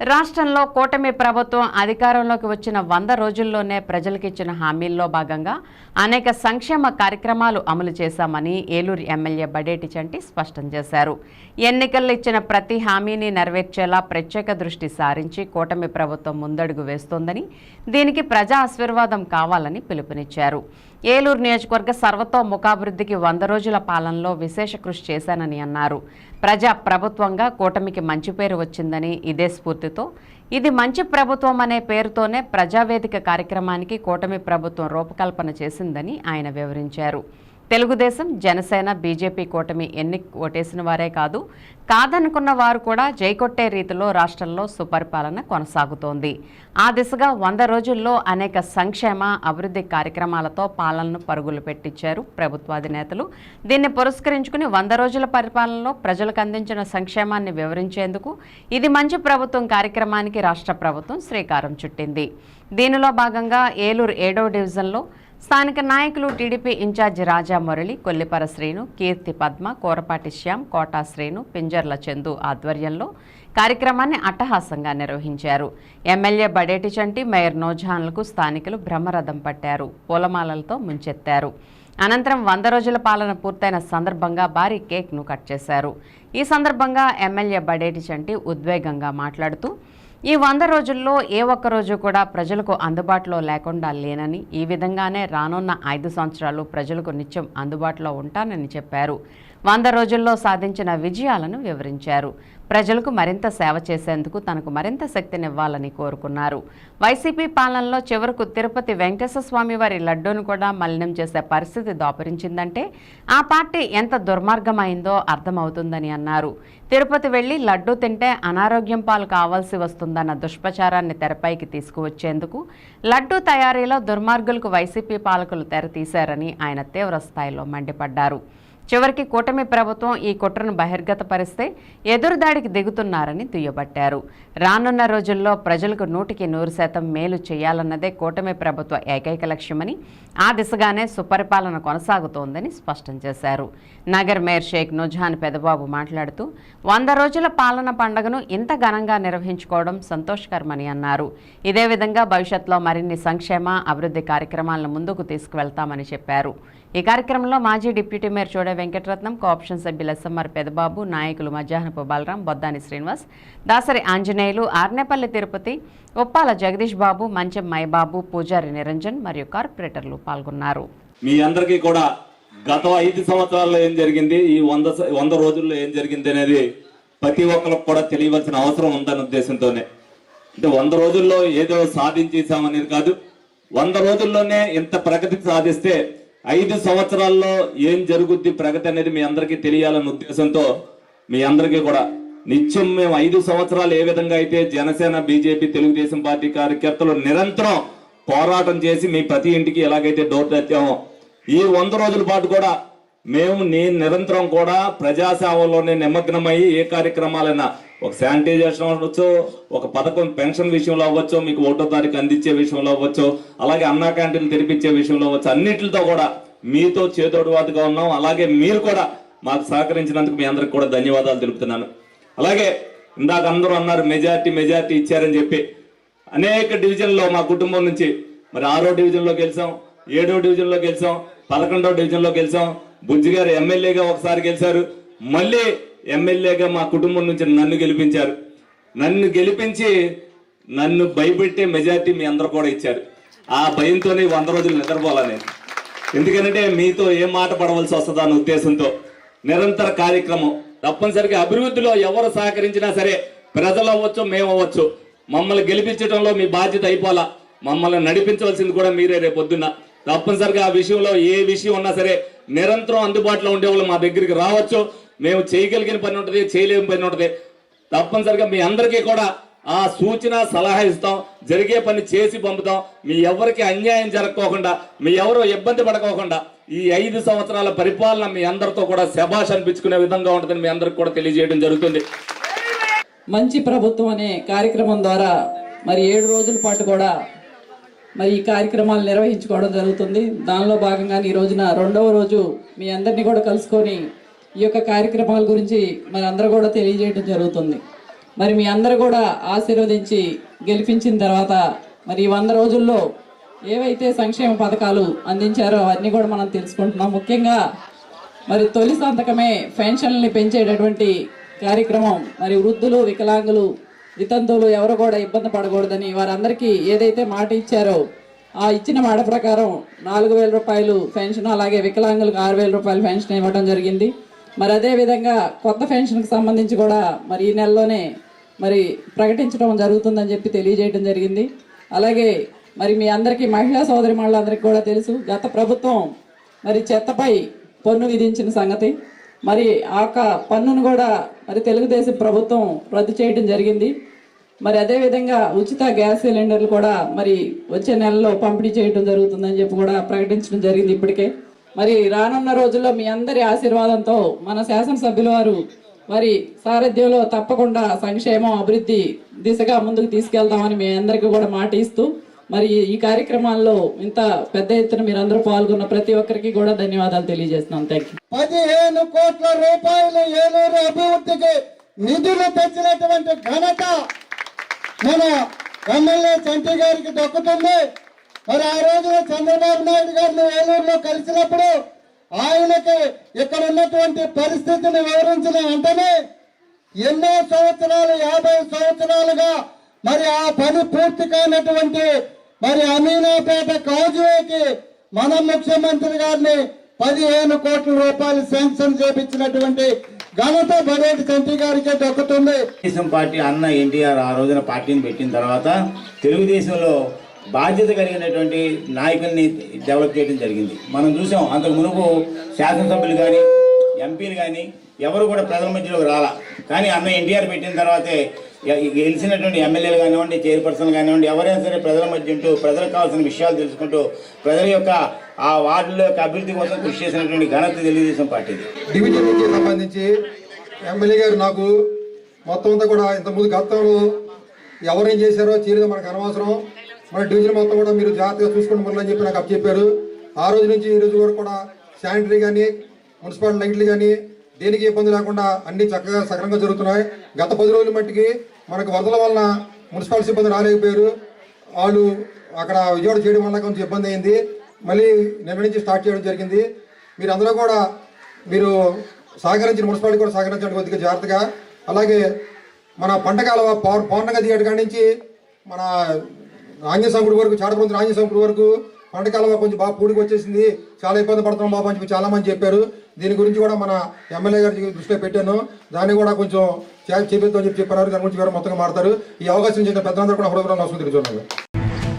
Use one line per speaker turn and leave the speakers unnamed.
రాష్ట్రంలో కూటమి ప్రభుత్వం అధికారంలోకి వచ్చిన వంద రోజుల్లోనే ప్రజలకు ఇచ్చిన హామీల్లో భాగంగా అనేక సంక్షేమ కార్యక్రమాలు అమలు చేశామని ఏలూరు ఎమ్మెల్యే బడేటి చంటి స్పష్టం చేశారు. ఎన్నికల్లో ఇచ్చిన ప్రతి హామీని నెరవేర్చేలా ప్రత్యేక దృష్టి సారించి కూటమి ప్రభుత్వం ముందడుగు వేస్తోందని దీనికి ప్రజా ఆశీర్వాదం కావాలని పిలుపునిచ్చారు. ఏలూరు నియోజకవర్గ సర్వతోముఖాభివృద్ధికి వంద రోజుల పాలనలో విశేష కృషి చేశానని అన్నారు. ప్రజా ప్రభుత్వంగా కూటమికి మంచి పేరు వచ్చిందని ఇదే స్ఫూర్తితో. ఇది మంచి ప్రభుత్వం అనే పేరుతోనే ప్రజావేదిక కార్యక్రమానికి కూటమి ప్రభుత్వం రూపకల్పన చేసిందని ఆయన వివరించారు. తెలుగుదేశం జనసేన బీజేపీ కూటమి ఎన్ని ఓటేసిన వారే కాదు కాదనుకున్న వారు కూడా జైకొట్టే రీతిలో రాష్ట్రంలో సుపరిపాలన కొనసాగుతోంది. ఆ దిశగా వంద రోజుల్లో అనేక సంక్షేమ అభివృద్ధి కార్యక్రమాలతో పాలనను పరుగులు పెట్టించారు ప్రభుత్వాధినేతలు దీన్ని పురస్కరించుకుని వంద రోజుల పరిపాలనలో ప్రజలకు అందించిన సంక్షేమాన్ని వివరించేందుకు ఇది మంచి ప్రభుత్వం కార్యక్రమానికి రాష్ట్ర ప్రభుత్వం శ్రీకారం చుట్టింది. దీనిలో భాగంగా ఏలూరు ఏడవ డివిజన్లో స్థానిక నాయకులు టీడీపీ ఇన్ఛార్జి రాజా మురళి కొల్లిపర శ్రీను కీర్తి పద్మ కోరపాటి శ్యామ్ కోటా శ్రీను పింజర్ల చందు ఆధ్వర్యంలో కార్యక్రమాన్ని అట్టహాసంగా నిర్వహించారు. ఎమ్మెల్యే బడేటి చంటి మేయర్ నోజాన్లకు స్థానికులు బ్రహ్మరథం పట్టారు. పూలమాలలతో ముంచెత్తారు. అనంతరం వంద రోజుల పాలన పూర్తయిన సందర్భంగా భారీ కేక్ను కట్ చేశారు. ఈ సందర్భంగా ఎమ్మెల్యే బడేటి చంటి ఉద్వేగంగా మాట్లాడుతూ ఈ వంద రోజుల్లో ఏ ఒక్క రోజు కూడా ప్రజలకు అందుబాటులో లేకుండా లేనని ఈ విధంగానే రానున్న ఐదు సంవత్సరాలు ప్రజలకు నిత్యం అందుబాటులో ఉంటానని చెప్పారు. వంద రోజుల్లో సాధించిన విజయాలను వివరించారు. ప్రజలకు మరింత సేవ చేసేందుకు తనకు మరింత శక్తినివ్వాలని కోరుకున్నారు. వైసీపీ పాలనలో చివరకు తిరుపతి వెంకటేశ్వర స్వామి వారి లడ్డూను కూడా మలినం చేసే పరిస్థితి దాపురించిందంటే ఆ పార్టీ ఎంత దుర్మార్గమైందో అర్థమవుతుందని అన్నారు. తిరుపతి వెళ్ళి లడ్డూ తింటే అనారోగ్యం పాలు కావాల్సి వస్తుందన్న దుష్ప్రచారాన్ని తెరపైకి తీసుకువచ్చేందుకు లడ్డూ తయారీలో దుర్మార్గులకు వైసీపీ పాలకులు తెరతీశారని ఆయన తీవ్ర స్థాయిలో మండిపడ్డారు. చివరికి కూటమి ప్రభుత్వం ఈ కుట్రను బహిర్గతపరిస్తే ఎదురుదాడికి దిగుతున్నారని దుయ్యబట్టారు. రానున్న రోజుల్లో ప్రజలకు నూటికి నూరు శాతం మేలు చేయాలన్నదే కూటమి ప్రభుత్వ ఏకైక లక్ష్యమని ఆ దిశగానే సుపరిపాలన కొనసాగుతోందని స్పష్టం చేశారు. నగర్ మేయర్ షేక్ నుజాన్ పెదబాబు మాట్లాడుతూ వంద రోజుల పాలన పండుగను ఇంత ఘనంగా నిర్వహించుకోవడం సంతోషకరమని అన్నారు. ఇదే విధంగా భవిష్యత్లో మరిన్ని సంక్షేమ అభివృద్ధి కార్యక్రమాలను ముందుకు తీసుకువెళ్తామని చెప్పారు. ఈ కార్యక్రమంలో మాజీ డిప్యూటీ మేయర్ చూడ వెంకటరత్నం కోఆప్షన్ సభ్యులు ఎస్ఎంఆర్ పెదబాబు నాయకులు మధ్యాహ్నపు బలరాం బొద్దాని శ్రీనివాస్ దాసరి ఆంజనేయులు ఆర్నేపల్లి తిరుపతి ఉప్పాల జగదీష్ బాబు మంచెం మైబాబు పూజారి నిరంజన్ మరియు కార్పొరేటర్లు పాల్గొన్నారు.
మీ అందరికీ కూడా గత ఐదు సంవత్సరాల్లో ఏం జరిగింది ఈ వంద వంద రోజుల్లో ఏం జరిగింది అనేది ప్రతి ఒక్కరికి కూడా తెలియవలసిన అవసరం ఉందన్న ఉద్దేశంతోనే. అంటే వంద రోజుల్లో ఏదో సాధించేసామనేది కాదు వంద రోజుల్లోనే ఇంత ప్రగతి సాధిస్తే ఐదు సంవత్సరాల్లో ఏం జరుగుద్ది ప్రగతి అనేది మీ అందరికీ తెలియాలన్న ఉద్దేశంతో మీ అందరికీ కూడా. నిత్యం మేము ఐదు సంవత్సరాలు ఏ విధంగా అయితే జనసేన బీజేపీ తెలుగుదేశం పార్టీ కార్యకర్తలు నిరంతరం పోరాటం చేసి మీ ప్రతి ఇంటికి ఎలాగైతే డోర్ తెచ్చామో ఈ వంద రోజుల పాటు కూడా మేము నేను నిరంతరం కూడా ప్రజాసేవలోనే నిమగ్నమై ఏ కార్యక్రమాలైనా ఒక శానిటైజేషన్ అవ్వచ్చు ఒక పథకం పెన్షన్ విషయంలో అవ్వచ్చు మీకు ఒకటో తారీఖు అందించే విషయంలో అవ్వచ్చు అలాగే అన్నా క్యాంటీన్లు తెరిపించే విషయంలో అవ్వచ్చు. అన్నిటితో కూడా మీతో చేతోడువాదుగా ఉన్నాం. అలాగే మీరు కూడా మాకు సహకరించినందుకు మీ అందరికి కూడా ధన్యవాదాలు తెలుపుతున్నాను. అలాగే ఇందాక అందరూ అన్నారు మెజార్టీ మెజార్టీ ఇచ్చారని చెప్పి. అనేక డివిజన్లో మా కుటుంబం నుంచి మరి ఆరో డివిజన్లో గెలిచాం ఏడో డివిజన్లో గెలిచాం పదకొండో డివిజన్లో గెలిచాం. బుజ్జి గారు ఎమ్మెల్యేగా ఒకసారి గెలిచారు. మళ్ళీ ఎమ్మెల్యేగా మా కుటుంబం నుంచి నన్ను గెలిపించారు. నన్ను గెలిపించి నన్ను భయపెట్టే మెజార్టీ మీ అందరూ కూడా ఇచ్చారు. ఆ భయంతోనే వంద రోజులు నిద్రపోవాలని ఎందుకంటే మీతో ఏ మాట పడవలసి వస్తుందా అన్న ఉద్దేశంతో నిరంతర కార్యక్రమం. తప్పనిసరిగా అభివృద్ధిలో ఎవరు సహకరించినా సరే ప్రజలు అవ్వచ్చు మేము అవ్వచ్చు. మమ్మల్ని గెలిపించడంలో మీ బాధ్యత అయిపోలా మమ్మల్ని నడిపించవలసింది కూడా మీరే రేపు పొద్దున్న. తప్పనిసరిగా ఆ విషయంలో ఏ విషయం ఉన్నా సరే నిరంతరం అందుబాటులో ఉండేవాళ్ళు మా దగ్గరికి రావచ్చు. మేము చేయగలిగిన పని ఉంటుంది చేయలేని పని ఉంటుంది. తప్పనిసరిగా మీ అందరికీ కూడా ఆ సూచన సలహా ఇస్తాం. జరిగే పని చేసి పంపుతాం. మీ ఎవరికి అన్యాయం జరగకోకుండా మీ ఎవరు ఇబ్బంది పడకోకుండా ఈ ఐదు సంవత్సరాల పరిపాలన మీ అందరితో కూడా శభాష్ అనిపించుకునే విధంగా ఉంటుందని మీ అందరికి కూడా తెలియజేయడం జరుగుతుంది.
మంచి ప్రభుత్వం అనే కార్యక్రమం ద్వారా మరి ఏడు రోజుల పాటు కూడా మరి ఈ కార్యక్రమాలు నిర్వహించుకోవడం జరుగుతుంది. దానిలో భాగంగానే ఈ రోజున రెండవ రోజు మీ అందరినీ కూడా కలుసుకొని ఈ యొక్క కార్యక్రమాల గురించి మరి అందరూ కూడా తెలియజేయడం జరుగుతుంది. మరి మీ అందరూ కూడా ఆశీర్వదించి గెలిపించిన తర్వాత మరి ఈ వంద రోజుల్లో ఏవైతే సంక్షేమ పథకాలు అందించారో అవన్నీ కూడా మనం తెలుసుకుంటున్నాం. ముఖ్యంగా మరి తొలి సంతకమే పెన్షన్లని పెంచేటటువంటి కార్యక్రమం. మరి వృద్ధులు వికలాంగులు వితంతువులు ఎవరు కూడా ఇబ్బంది పడకూడదని వారందరికీ ఏదైతే మాట ఇచ్చారో ఆ ఇచ్చిన మాట ప్రకారం నాలుగు వేల రూపాయలు పెన్షన్ అలాగే వికలాంగులకు ఆరు వేల రూపాయలు పెన్షన్ ఇవ్వడం జరిగింది. మరి అదే విధంగా కొత్త పెన్షన్కి సంబంధించి కూడా మరి ఈ నెలలోనే మరి ప్రకటించడం జరుగుతుందని చెప్పి తెలియజేయడం జరిగింది. అలాగే మరి మీ అందరికీ మహిళా సోదరి మహిళలందరికీ కూడా తెలుసు గత ప్రభుత్వం మరి చెత్తపై పన్ను విధించిన సంగతి. మరి ఆ యొక్క పన్నును కూడా మరి తెలుగుదేశం ప్రభుత్వం రద్దు చేయడం జరిగింది. మరి అదే విధంగా ఉచిత గ్యాస్ సిలిండర్లు కూడా మరి వచ్చే నెలలో పంపిణీ చేయడం జరుగుతుందని చెప్పి కూడా ప్రకటించడం జరిగింది ఇప్పటికే. మరి రానున్న రోజుల్లో మీ అందరి ఆశీర్వాదంతో మన శాసనసభ్యుల వారు మరి సారథ్యంలో తప్పకుండా సంక్షేమం అభివృద్ధి దిశగా ముందుకు తీసుకెళ్తామని మీ అందరికీ కూడా మాట ఇస్తూ మరి ఈ కార్యక్రమాల్లో ఇంత పెద్ద ఎత్తున మీరందరూ పాల్గొన్న ప్రతి ఒక్కరికి కూడా ధన్యవాదాలు తెలియజేస్తున్నాం. థ్యాంక్ యూ
పదిహేను కోట్ల రూపాయలు ఏలూరు అభివృద్ధికి నిధులు తెచ్చినటువంటి ఘనత మన ఎమ్మెల్యే చంటి గారికి దక్కుతుంది. మరి ఆ రోజు చంద్రబాబు నాయుడు గారిని ఏలూరులో కలిసినప్పుడు ఆయనకి ఇక్కడ ఉన్నటువంటి పరిస్థితిని వివరించిన వెంటనే ఎన్నో సంవత్సరాలు యాభై సంవత్సరాలుగా మరి ఆ పని పూర్తి కానటువంటి మరి అమీనాపేట కాజువేకి మన ముఖ్యమంత్రి గారిని పదిహేను కోట్ల రూపాయలు శాంక్షన్ చేపించినటువంటి ఘనత బడేటి తండ్రి గారికి దక్కుతుంది.
తెలుగుదేశం పార్టీ అన్న ఎన్టీఆర్ ఆ రోజున పార్టీని పెట్టిన తర్వాత తెలుగుదేశంలో బాధ్యత కలిగినటువంటి నాయకుల్ని డెవలప్ చేయడం జరిగింది. మనం చూసాం అంతకు మునుపు శాసనసభ్యులు కానీ ఎంపీలు కానీ ఎవరు కూడా ప్రజల మధ్యలోకి రాలా. కానీ అన్న ఎన్టీఆర్ పెట్టిన తర్వాతే గెలిచినటువంటి ఎమ్మెల్యేలు కానివ్వండి చైర్పర్సన్ కానివ్వండి ఎవరైనా సరే ప్రజల మధ్య ఉంటూ ప్రజలకు కావాల్సిన విషయాలు తెలుసుకుంటూ ప్రజల యొక్క ఆ వార్డుల యొక్క అభివృద్ధి కోసం కృషి చేసినటువంటి ఘనత తెలుగుదేశం
పార్టీ సంబంధించి ఎమ్మెల్యే గారు నాకు మొత్తం అంతా కూడా ఇంతకుముందు గతంలో ఎవరేం చేశారో చేయలేదో మనకు అనవసరం. మన డివిజన్ మొత్తం కూడా మీరు జాగ్రత్తగా చూసుకుని మరలని చెప్పి నాకు చెప్పారు. ఆ రోజు నుంచి ఈ రోజు వరకు కూడా శానిటరీ కానీ మున్సిపల్ లైట్లు కానీ దేనికి ఇబ్బంది లేకుండా అన్ని చక్కగా సక్రమంగా జరుగుతున్నాయి. గత పది రోజుల మట్టికి మనకు వరదల వలన మున్సిపల్ సిబ్బంది రాలేకపోయారు. వాళ్ళు అక్కడ విజయవాడ చేయడం వల్ల కొంచెం ఇబ్బంది అయింది. మళ్ళీ నిన్న నుంచి స్టార్ట్ చేయడం జరిగింది. మీరు అందరూ కూడా మీరు సహకరించిన మున్సిపాలిటీ కూడా సహకరించండి కొద్దిగా జాగ్రత్తగా. అలాగే మన పంటకాల పౌర్ణంగా దిగటి కాడి నుంచి మన ఆంజనేయ వరకు చాడపంతులు ఆంజనేయ వరకు పంటకాల కొంచెం బాగా పూడికి వచ్చేసింది. చాలా ఇబ్బంది పడుతున్నాం బాబు అని చెప్పి చాలా మంది చెప్పారు. దీని గురించి కూడా మన ఎమ్మెల్యే గారి దృష్టిలో పెట్టాను. దాన్ని కూడా కొంచెం చేపిద్దామని చెప్పి చెప్పారు. దాని గురించి మొత్తంగా మారుతారు ఈ అవకాశం చేసిన పెద్దలందరూ కూడా హృదయ వస్తుంది తెలుసుకున్నారు